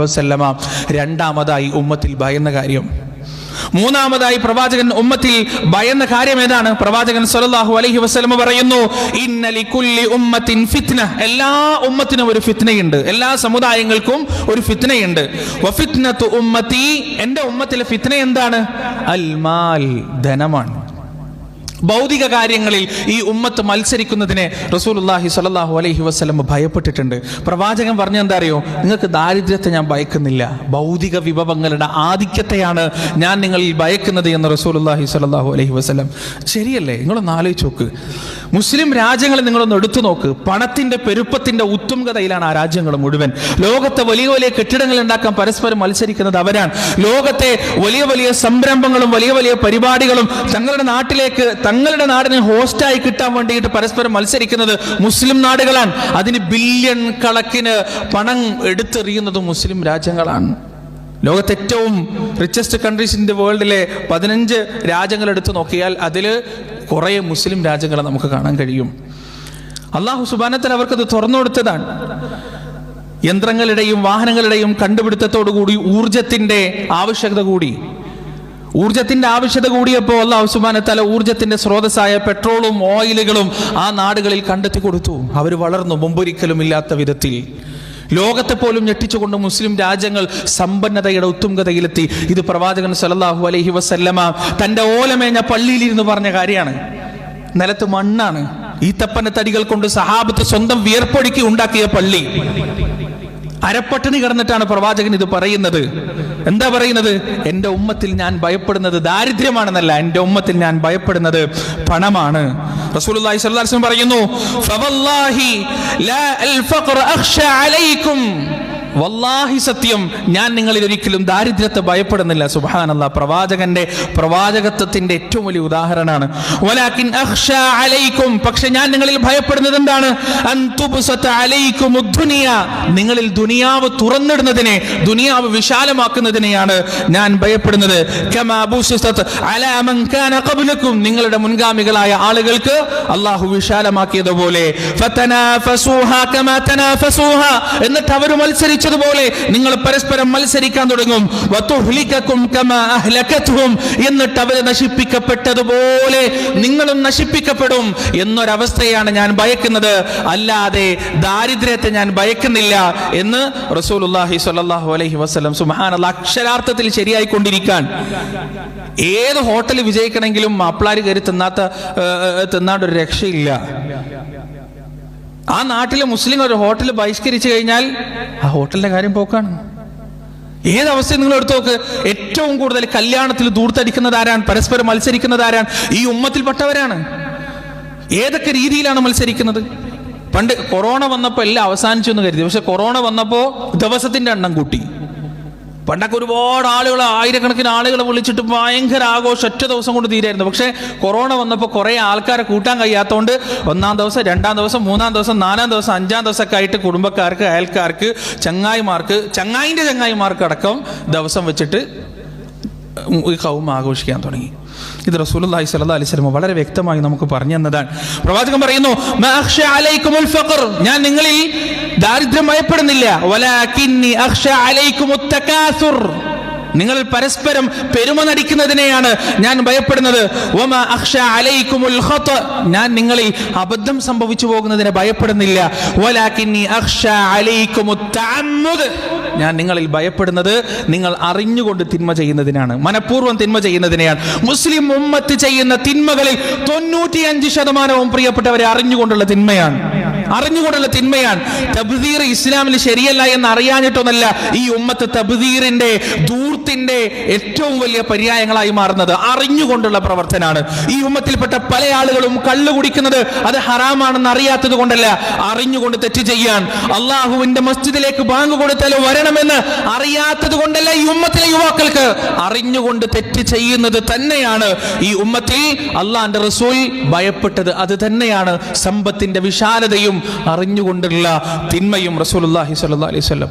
വസല്ലമ രണ്ടാമതായി ഉമ്മത്തിൽ ഭയന്ന കാര്യം. മൂന്നാമതായി പ്രവാചകൻ ഉമ്മത്തിൽ ഭയന്ന കാര്യം ഏതാണ്? പ്രവാചകൻ സല്ലല്ലാഹു അലൈഹി വസല്ലമ പറയുന്നു ഇന്നലി കുല്ലി ഉമ്മത്തിൻ ഫിത്ന. എല്ലാ ഉമ്മത്തിനും ഒരു ഫിത്നയുണ്ട്. എല്ലാ സമുദായങ്ങൾക്കും ഒരു ഫിത്നയുണ്ട്. വഫിത്നത്തു ഉമ്മത്തി. എന്റെ ഉമ്മത്തിലെ ഫിത്ന എന്താണ്? അൽമാൽ ധനമാണ്. ഭൗതിക കാര്യങ്ങളിൽ ഈ ഉമ്മത്ത് മത്സരിക്കുന്നതിനെ റസൂലുള്ളാഹി സ്വല്ലല്ലാഹു അലൈഹി വസ്ലം ഭയപ്പെട്ടിട്ടുണ്ട്. പ്രവാചകൻ പറഞ്ഞ എന്താ അറിയോ? നിങ്ങൾക്ക് ദാരിദ്ര്യത്തെ ഞാൻ ഭയക്കുന്നില്ല. ഭൗതിക വിഭവങ്ങളുടെ ആധിക്യത്തെയാണ് ഞാൻ നിങ്ങളിൽ ഭയക്കുന്നത് എന്ന് റസൂലുള്ളാഹി സ്വല്ലല്ലാഹു അലൈഹി വസ്ലം ശരിയല്ലേ? നിങ്ങളൊന്ന് ആലോചിച്ച് നോക്ക്. മുസ്ലിം രാജ്യങ്ങളെ നിങ്ങളൊന്ന് എടുത്തു നോക്ക്. പണത്തിന്റെ പെരുപ്പത്തിന്റെ ഉത്തുംഗതയിലാണ് ആ രാജ്യങ്ങൾ മുഴുവൻ. ലോകത്തെ വലിയ വലിയ കെട്ടിടങ്ങൾ ഉണ്ടാക്കാൻ പരസ്പരം മത്സരിക്കുന്നത് അവരാണ്. ലോകത്തെ വലിയ വലിയ സംരംഭങ്ങളും വലിയ വലിയ പരിപാടികളും തങ്ങളുടെ നാട്ടിലേക്ക് തങ്ങളുടെ നാടിനെ ഹോസ്റ്റായി കിട്ടാൻ വേണ്ടിയിട്ട് പരസ്പരം മത്സരിക്കുന്നത് മുസ്ലിം നാടുകളാണ്. അതിന് ബില്യൺ കണക്കിന് പണം എടുത്തെറിയുന്നത് മുസ്ലിം രാജ്യങ്ങളാണ്. ലോകത്തെ ഏറ്റവും റിച്ചസ്റ്റ് കൺട്രീസ് ഇൻ ദി വേൾഡിലെ പതിനഞ്ച് രാജ്യങ്ങൾ എടുത്തു നോക്കിയാൽ അതിൽ കുറേ മുസ്ലിം രാജ്യങ്ങളെ നമുക്ക് കാണാൻ കഴിയും. അള്ളാഹു സുബാനത്തിൽ അവർക്കത് തുറന്നു കൊടുത്തതാണ്. യന്ത്രങ്ങളുടെയും വാഹനങ്ങളുടെയും കണ്ടുപിടുത്തത്തോടു കൂടി ഊർജത്തിന്റെ ആവശ്യകത കൂടി. ഊർജത്തിന്റെ ആവശ്യത കൂടിയപ്പോൾ അള്ളാഹു സുബാനത്തല ഊർജത്തിന്റെ സ്രോതസ്സായ പെട്രോളും ഓയിലുകളും ആ നാടുകളിൽ കണ്ടെത്തി കൊടുത്തു. അവർ വളർന്നു മുമ്പൊരിക്കലും ഇല്ലാത്ത വിധത്തിൽ. ലോകത്തെ പോലും ഞെട്ടിച്ചുകൊണ്ട് മുസ്ലിം രാജ്യങ്ങൾ സമ്പന്നതയുടെ ഉത്തുംഗതയിലെത്തി. ഇത് പ്രവാചകൻ സലല്ലാഹു അലഹി വസല്ലമ തന്റെ ഓലമേഞ്ഞ പള്ളിയിലിരുന്ന് പറഞ്ഞ കാര്യമാണ്. നിലത്ത് മണ്ണാണ്. ഈ തപ്പന്റെ തടികൾ കൊണ്ട് സഹാബത്ത് സ്വന്തം വിയർപ്പൊഴുക്കി ഉണ്ടാക്കിയ പള്ളി. അരപ്പട്ടിണി കിടന്നിട്ടാണ് പ്രവാചകൻ ഇത് പറയുന്നത്. എന്താ പറയുന്നത്? എന്റെ ഉമ്മത്തിൽ ഞാൻ ഭയപ്പെടുന്നത് ദാരിദ്ര്യമാണെന്നല്ല. എന്റെ ഉമ്മത്തിൽ ഞാൻ ഭയപ്പെടുന്നത് പണമാണ്. റസൂലുള്ളാഹി സ്വല്ലല്ലാഹി അലൈഹി വസല്ലം പറയുന്നു ഫവല്ലാഹി ലാ അൽ ഫഖർ അലൈക്കും. വല്ലാഹി സത്യം ഞാൻ നിങ്ങളിൽ ഒരിക്കലും ദാരിദ്ര്യത്തെ ഭയപ്പെടുന്നില്ല. സുബാനല്ല പ്രവാചകന്റെ പ്രവാചകത്വത്തിന്റെ ഏറ്റവും വലിയ ഉദാഹരണമാണ് പക്ഷെ ഞാൻ നിങ്ങളിൽ ഭയപ്പെടുന്നത് എന്താണ്? നിങ്ങളിൽ ദുനിയാവ് തുറന്നിടുന്നതിനെ ദുനിയാവ് വിശാലമാക്കുന്നതിനെയാണ് ഞാൻ ഭയപ്പെടുന്നത്. നിങ്ങളുടെ മുൻഗാമികളായ ആളുകൾക്ക് അള്ളാഹു വിശാലമാക്കിയതുപോലെ എന്നിട്ട് അവർ മത്സരിച്ചതുപോലെ നിങ്ങൾ പരസ്പരം മത്സരിക്കാൻ തുടങ്ങും. എന്നിട്ട് അവരെ നശിപ്പിക്കപ്പെട്ടതുപോലെ നിങ്ങളും നശിപ്പിക്കപ്പെടും എന്നൊരവസ്ഥയാണ് ഞാൻ ഭയക്കുന്നത്. അല്ലാതെ ദാരിദ്ര്യത്തെ ഞാൻ ഭയക്കുന്നില്ല എന്ന് റസൂലുള്ളാഹി സ്വല്ലല്ലാഹു അലൈഹി വസല്ലം സുബ്ഹാനല്ലാഹ് അക്ഷരാർത്ഥത്തിൽ ശരിയായി കൊണ്ടിരിക്കാൻ ഏത് ഹോട്ടൽ വിജയിക്കണമെങ്കിലും മാപ്പിളാർ കയറി തിന്നാത്ത തിന്നാണ്ട് ഒരു രക്ഷയില്ല. ആ നാട്ടിലെ മുസ്ലിം ഒരു ഹോട്ടൽ ബഹിഷ്കരിച്ചു കഴിഞ്ഞാൽ ആ ഹോട്ടലിന്റെ കാര്യം പോക്കാണ്. ഏതവസ്ഥ നിങ്ങൾ എടുത്തു നോക്ക് ഏറ്റവും കൂടുതൽ കല്യാണത്തിൽ ദൂർത്തടിക്കുന്നത് ആരാണ്? പരസ്പരം മത്സരിക്കുന്നത് ആരാണ്? ഈ ഉമ്മത്തിൽപ്പെട്ടവരാണ്. ഏതൊക്കെ രീതിയിലാണ് മത്സരിക്കുന്നത്? പണ്ട് കൊറോണ വന്നപ്പോൾ എല്ലാം അവസാനിച്ചു എന്ന് കരുതി. പക്ഷെ കൊറോണ വന്നപ്പോൾ ദിവസത്തിന്റെ എണ്ണം കൂട്ടി. പണ്ടൊക്കെ ഒരുപാട് ആളുകൾ ആയിരക്കണക്കിന് ആളുകളെ വിളിച്ചിട്ട് ഭയങ്കര ആഘോഷം ഒറ്റ ദിവസം കൊണ്ട് തീരായിരുന്നു. പക്ഷേ കൊറോണ വന്നപ്പോൾ കുറേ ആൾക്കാരെ കൂട്ടാൻ കഴിയാത്തതുകൊണ്ട് ഒന്നാം ദിവസം രണ്ടാം ദിവസം മൂന്നാം ദിവസം നാലാം ദിവസം അഞ്ചാം ദിവസമൊക്കെ ആയിട്ട് കുടുംബക്കാർക്ക് അയൽക്കാർക്ക് ചങ്ങായിമാർക്ക് ചങ്ങായിന്റെ ചങ്ങായിമാർക്ക് അടക്കം ദിവസം വെച്ചിട്ട് ഈ കൗം ആഘോഷിക്കാൻ തുടങ്ങി. ഇത് സ്വല്ലല്ലാഹി അലൈഹി വസല്ലം വളരെ വ്യക്തമായി നമുക്ക് പറഞ്ഞു തന്നതാണ്. പ്രവാചകൻ പറയുന്നു "മാ അഖ്ഷ അലൈക്കുമുൽ ഫഖർ. ഞാൻ നിങ്ങളിൽ ദാരിദ്ര്യം ഭയപ്പെടുന്നില്ല. നിങ്ങൾ പരസ്പരം പെരുമ നടിക്കുന്നതിനെയാണ് ഞാൻ ഭയപ്പെടുന്നത്. ഞാൻ നിങ്ങളിൽ അബദ്ധം സംഭവിച്ചു പോകുന്നതിനെ ഭയപ്പെടുന്നില്ല. ഞാൻ നിങ്ങളിൽ ഭയപ്പെടുന്നത് നിങ്ങൾ അറിഞ്ഞുകൊണ്ട് തിന്മ ചെയ്യുന്നതിനാണ്. മനഃപൂർവം തിന്മ ചെയ്യുന്നതിനെയാണ്. മുസ്ലിം ഉമ്മത്ത് ചെയ്യുന്ന തിന്മകളിൽ തൊണ്ണൂറ്റിയഞ്ച് ശതമാനവും പ്രിയപ്പെട്ടവരെ അറിഞ്ഞുകൊണ്ടുള്ള തിന്മയാണ്. അറിഞ്ഞുകൊണ്ടുള്ള തിന്മയാണ്. തബ്ദീർ ഇസ്ലാമിൽ ശരിയല്ല എന്ന് അറിയാഞ്ഞിട്ടൊന്നല്ല ഈ ഉമ്മത്ത് തബ്ദീറിന്റെ ദൂർത്തിന്റെ ഏറ്റവും വലിയ പര്യായങ്ങളായി മാറുന്നത്. അറിഞ്ഞുകൊണ്ടുള്ള പ്രവർത്തനമാണ്. ഈ ഉമ്മത്തിൽപ്പെട്ട പല ആളുകളും കള്ളു കുടിക്കുന്നത് അത് ഹറാമാണെന്ന് അറിയാത്തത് കൊണ്ടല്ല. അറിഞ്ഞുകൊണ്ട് തെറ്റ് ചെയ്യാൻ അള്ളാഹുവിന്റെ മസ്ജിദിലേക്ക് ബാങ്ക് കൊടുത്താൽ വരണമെന്ന് അറിയാത്തത് കൊണ്ടല്ല ഈ ഉമ്മത്തിലെ യുവാക്കൾക്ക്. അറിഞ്ഞുകൊണ്ട് തെറ്റ് ചെയ്യുന്നത് തന്നെയാണ്. ഈ ഉമ്മത്തിൽ അള്ളാന്റെ റസൂൽ ഭയപ്പെട്ടത് അത് തന്നെയാണ്. സമ്പത്തിന്റെ വിശാലതയും അറിഞ്ഞുകൊണ്ടുള്ള തിന്മയും റസൂലുള്ളാഹി സ്വല്ലല്ലാഹി അലൈഹി വസല്ലം.